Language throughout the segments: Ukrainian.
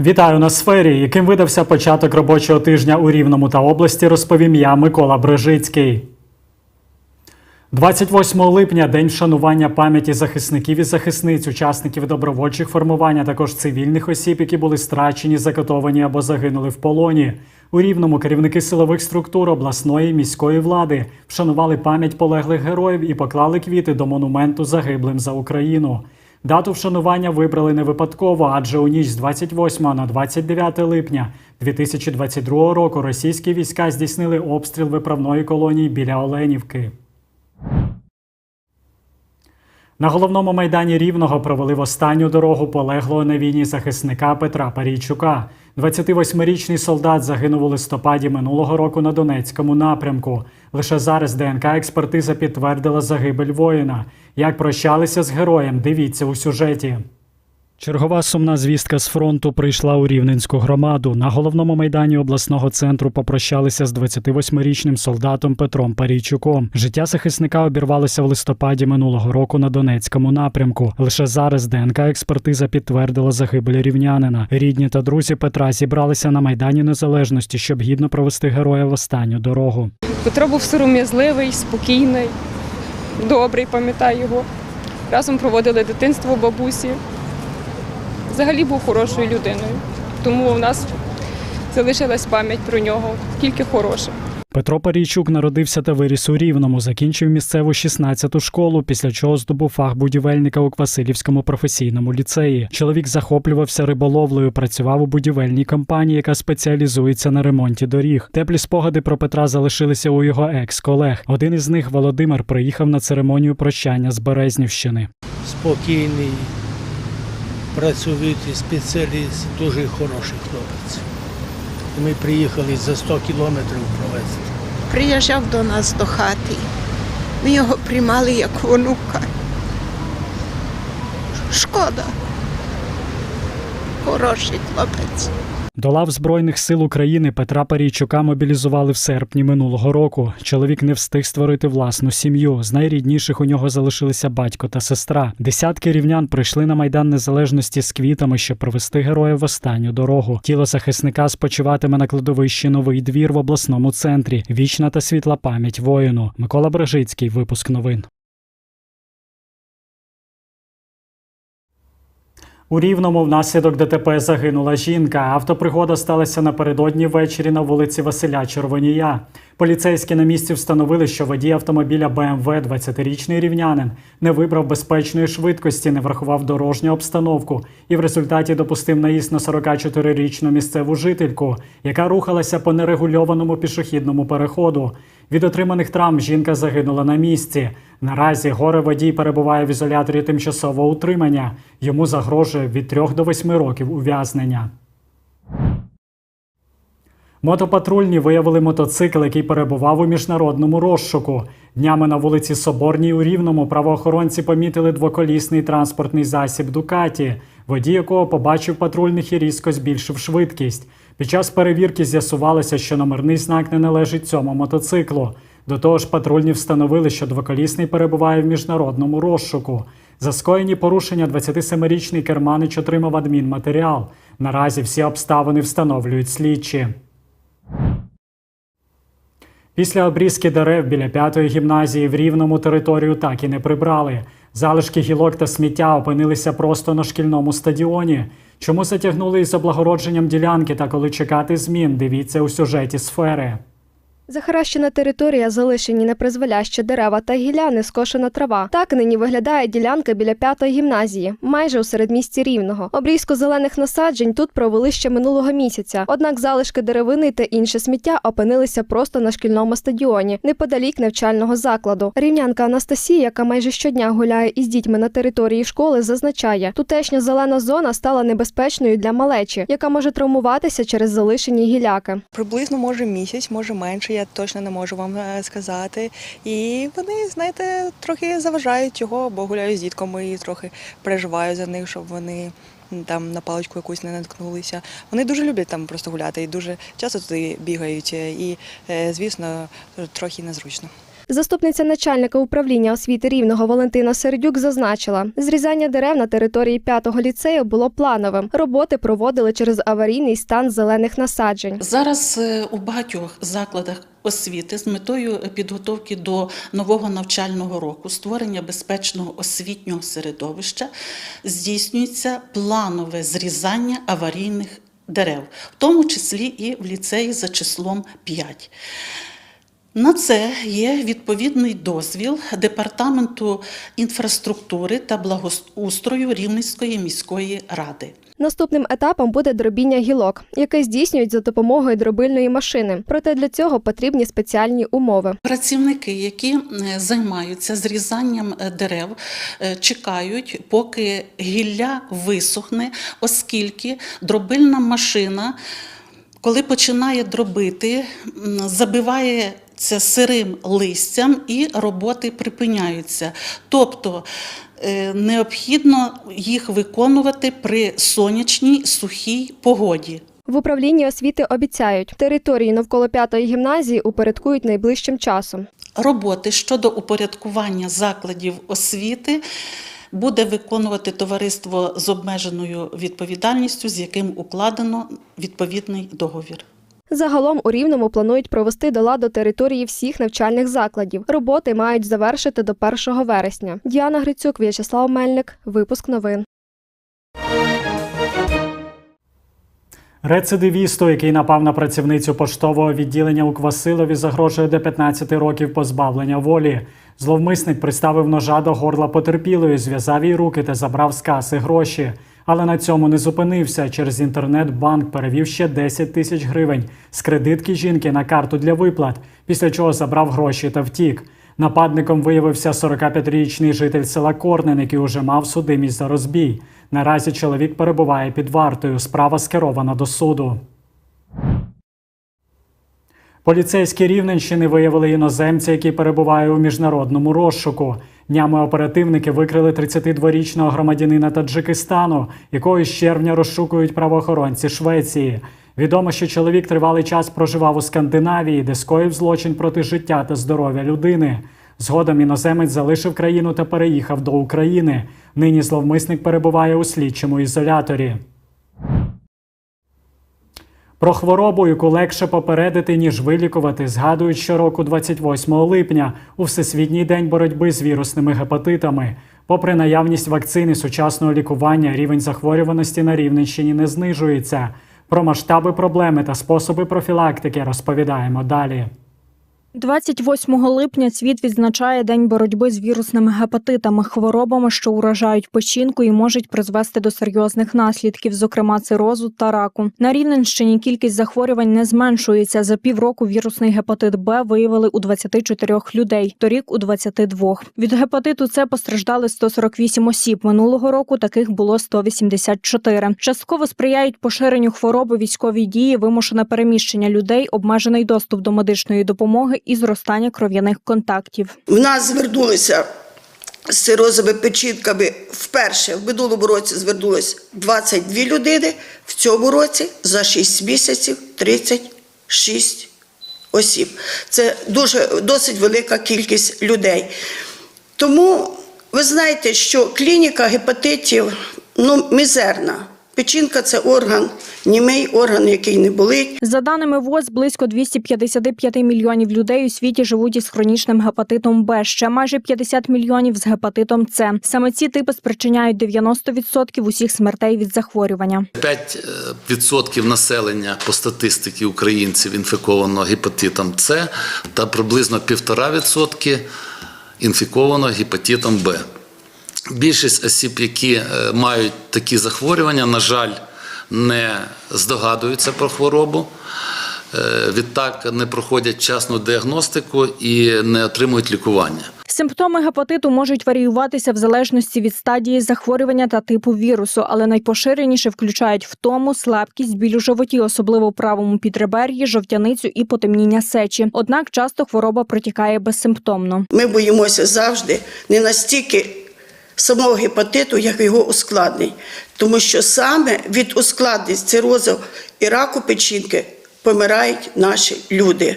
Вітаю на сфері, яким видався початок робочого тижня у Рівному та області, розповім я, Микола Брежицький. 28 липня день вшанування пам'яті захисників і захисниць, учасників добровольчих формувань, а також цивільних осіб, які були страчені, закатовані або загинули в полоні. У Рівному керівники силових структур обласної і міської влади вшанували пам'ять полеглих героїв і поклали квіти до монументу загиблим за Україну. Дату вшанування вибрали не випадково, адже у ніч з 28 на 29 липня 2022 року російські війська здійснили обстріл виправної колонії біля Оленівки. На головному майдані Рівного провели в останню дорогу полеглого на війні захисника Петра Парійчука. 28-річний солдат загинув у листопаді минулого року на Донецькому напрямку. Лише зараз ДНК експертиза підтвердила загибель воїна. Як прощалися з героєм, дивіться у сюжеті. Чергова сумна звістка з фронту прийшла у Рівненську громаду. На головному майдані обласного центру попрощалися з 28-річним солдатом Петром Парійчуком. Життя захисника обірвалося в листопаді минулого року на Донецькому напрямку. Лише зараз ДНК експертиза підтвердила загибель рівнянина. Рідні та друзі Петра зібралися на майдані Незалежності, щоб гідно провести героя в останню дорогу. Петро був сором'язливий, спокійний, добрий, пам'ятаю його. Разом проводили дитинство бабусі. Взагалі був хорошою людиною. Тому у нас залишилась пам'ять про нього, тільки хороша. Петро Парійчук народився та виріс у Рівному, закінчив місцеву 16-ту школу, після чого здобув фах будівельника у Квасилівському професійному ліцеї. Чоловік захоплювався риболовлею, працював у будівельній компанії, яка спеціалізується на ремонті доріг. Теплі спогади про Петра залишилися у його екс-колег. Один із них, Володимир, приїхав на церемонію прощання з Березнівщини. спокійний, працьовитий спеціаліст, дуже хороший хлопець. Ми приїхали за 100 кілометрів провести. Приїжджав до нас до хати. Ми його приймали як онука. Шкода. Хороший хлопець. До лав Збройних сил України Петра Парійчука мобілізували в серпні минулого року. Чоловік не встиг створити власну сім'ю. З найрідніших у нього залишилися батько та сестра. Десятки рівнян прийшли на майдан незалежності з квітами, щоб провести героя в останню дорогу. Тіло захисника спочиватиме на кладовищі Новий двір в обласному центрі. Вічна та світла пам'ять воїну. Микола Брежицький. Випуск новин. У Рівному внаслідок ДТП загинула жінка. Автопригода сталася напередодні ввечері на вулиці Василя Червонія. Поліцейські на місці встановили, що водій автомобіля БМВ, 20-річний рівнянин, не вибрав безпечної швидкості, не врахував дорожню обстановку і в результаті допустив наїзд на 44-річну місцеву жительку, яка рухалася по нерегульованому пішохідному переходу. Від отриманих травм жінка загинула на місці. Наразі горе водій перебуває в ізоляторі тимчасового утримання. Йому загрожує від 3 до 8 років ув'язнення. Мотопатрульні виявили мотоцикл, який перебував у міжнародному розшуку. Днями на вулиці Соборній у Рівному правоохоронці помітили двоколісний транспортний засіб Дукаті, водій якого побачив патрульних і різко збільшив швидкість. Під час перевірки з'ясувалося, що номерний знак не належить цьому мотоциклу. До того ж, патрульні встановили, що двоколісний перебуває в міжнародному розшуку. За скоєні порушення 27-річний керманич отримав адмінматеріал. Наразі всі обставини встановлюють слідчі. Після обрізки дерев біля п'ятої гімназії в рівному територію так і не прибрали. Залишки гілок та сміття опинилися просто на шкільному стадіоні. Чому затягнули із облагородженням ділянки та коли чекати змін? Дивіться у сюжеті сфери. Захаращена територія, залишені непризволяще дерева та гілляни, скошена трава. Так нині виглядає ділянка біля п'ятої гімназії, майже у середмісті рівного. Обрізку зелених насаджень тут провели ще минулого місяця. Однак залишки деревини та інше сміття опинилися просто на шкільному стадіоні, неподалік навчального закладу. Рівнянка Анастасія, яка майже щодня гуляє із дітьми на території школи, зазначає, тутешня зелена зона стала небезпечною для малечі, яка може травмуватися через залишені гіляки. Приблизно може місяць, може менше, я точно не можу вам е, сказати. І вони, знаєте, трохи заважають його, бо гуляю з дітками і трохи переживаю за них, щоб вони там на паличку якусь не наткнулися. Вони дуже люблять там просто гуляти і дуже часто туди бігають. е, І, е, звісно, трохи незручно. Заступниця начальника управління освіти рівного Валентина Сердюк зазначила, зрізання дерев на території п'ятого ліцею було плановим. Роботи проводили через аварійний стан зелених насаджень. Зараз е, у багатьох закладах освіти з метою підготовки до нового навчального року, створення безпечного освітнього середовища здійснюється планове зрізання аварійних дерев, в тому числі і в ліцеї за числом 5. На це є відповідний дозвіл Департаменту інфраструктури та благоустрою Рівненської міської ради. Наступним етапом буде дробіння гілок, яке здійснюють за допомогою дробильної машини. Проте для цього потрібні спеціальні умови. Працівники, які е, займаються зрізанням е, дерев, е, чекають, поки гілля висохне, оскільки дробильна машина, коли починає дробити, забиває. Це сирим листям і роботи припиняються. Тобто е, необхідно їх виконувати при сонячній сухій погоді. В управлінні освіти обіцяють, територію навколо п'ятої гімназії упорядкують найближчим часом. роботи щодо упорядкування закладів освіти буде виконувати товариство з обмеженою відповідальністю, з яким укладено відповідний договір. Загалом у Рівному планують провести до ладу території всіх навчальних закладів. Роботи мають завершити до 1 вересня. Діана Грицюк, В'ячеслав Мельник. Випуск новин. Рецидивісту, який напав на працівницю поштового відділення у Квасилові, загрожує до 15 років позбавлення волі. Зловмисник приставив ножа до горла потерпілої, зв'язав їй руки та забрав з каси гроші. Але на цьому не зупинився. Через інтернет банк перевів ще 10 тисяч гривень з кредитки жінки на карту для виплат, після чого забрав гроші та втік. Нападником виявився 45-річний житель села Корнен, який уже мав судимість за розбій. Наразі чоловік перебуває під вартою. Справа скерована до суду. Поліцейські Рівненщини виявили іноземця, який перебуває у міжнародному розшуку. Днями оперативники викрили 32-річного громадянина Таджикистану, якого з червня розшукують правоохоронці Швеції. Відомо, що чоловік тривалий час проживав у Скандинавії, де скоїв злочин проти життя та здоров'я людини. Згодом іноземець залишив країну та переїхав до України. Нині зловмисник перебуває у слідчому ізоляторі. Про хворобу, яку легше попередити, ніж вилікувати, згадують щороку 28 липня у Всесвітній день боротьби з вірусними гепатитами. Попри наявність вакцини сучасного лікування, рівень захворюваності на Рівненщині не знижується. Про масштаби проблеми та способи профілактики розповідаємо далі. 28 липня світ відзначає День боротьби з вірусними гепатитами, хворобами, що уражають печінку і можуть призвести до серйозних наслідків, зокрема цирозу та раку. На Рівненщині кількість захворювань не зменшується. За півроку вірусний гепатит Б виявили у 24 людей, торік у 22. Від гепатиту С постраждали 148 осіб. Минулого року таких було 184. Частково сприяють поширенню хвороби військові дії, вимушене переміщення людей, обмежений доступ до медичної допомоги і зростання кров'яних контактів. В нас звернулися з цирозовими печінками вперше. В минулому році звернулось 22 людини, в цьому році за 6 місяців 36 осіб. Це дуже досить велика кількість людей. Тому ви знаєте, що клініка гепатитів ну, мізерна. Печінка це орган, німий орган, який не болить. За даними ВОЗ, близько 255 мільйонів людей у світі живуть із хронічним гепатитом Б, ще майже 50 мільйонів з гепатитом С. Саме ці типи спричиняють 90% усіх смертей від захворювання. 5% населення по статистиці українців інфіковано гепатитом С та приблизно 1,5% інфіковано гепатитом Б. Більшість осіб, які е, мають такі захворювання, на жаль, не здогадуються про хворобу. Е, Відтак не проходять вчасну діагностику і не отримують лікування. Симптоми гепатиту можуть варіюватися в залежності від стадії захворювання та типу вірусу, але найпоширеніше включають втому, слабкість, біль у животі, особливо в правому підребер'ї, жовтяницю і потемніння сечі. Однак часто хвороба протікає безсимптомно. Ми боїмося завжди не настільки самого гепатиту, як його ускладнень. Тому що саме від ускладнень цирозу і раку печінки помирають наші люди.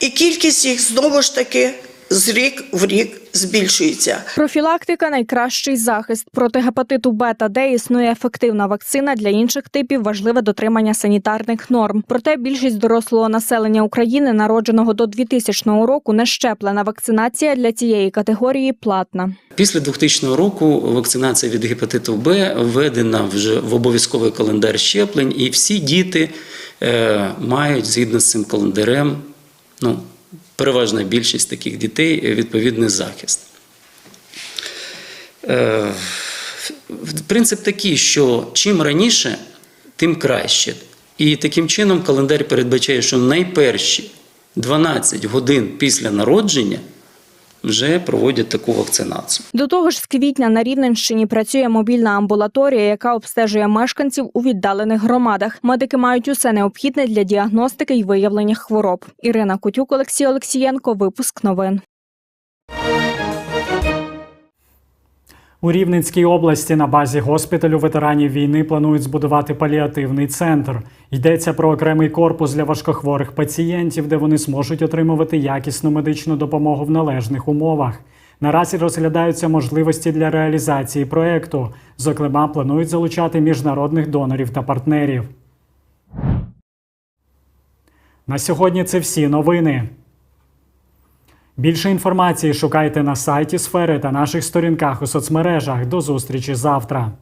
І кількість їх знову ж таки з рік в рік збільшується. Профілактика найкращий захист. Проти гепатиту Б та Д існує ефективна вакцина для інших типів важливе дотримання санітарних норм. Проте більшість дорослого населення України, народженого до 2000 року, не щеплена. Вакцинація для цієї категорії платна. Після 2000 року вакцинація від гепатиту Б введена вже в обов'язковий календар щеплень, і всі діти е, мають згідно з цим календарем, ну, переважна більшість таких дітей е, відповідний захист. Е, принцип такий, що чим раніше, тим краще. І таким чином календар передбачає, що найперші 12 годин після народження вже проводять таку вакцинацію. До того ж, з квітня на Рівненщині працює мобільна амбулаторія, яка обстежує мешканців у віддалених громадах. Медики мають усе необхідне для діагностики й виявлення хвороб. Ірина Кутюк, Олексій Олексієнко. Випуск новин. У Рівненській області на базі госпіталю ветеранів війни планують збудувати паліативний центр. Йдеться про окремий корпус для важкохворих пацієнтів, де вони зможуть отримувати якісну медичну допомогу в належних умовах. Наразі розглядаються можливості для реалізації проекту. Зокрема, планують залучати міжнародних донорів та партнерів. На сьогодні це всі новини. Більше інформації шукайте на сайті сфери та наших сторінках у соцмережах. До зустрічі завтра.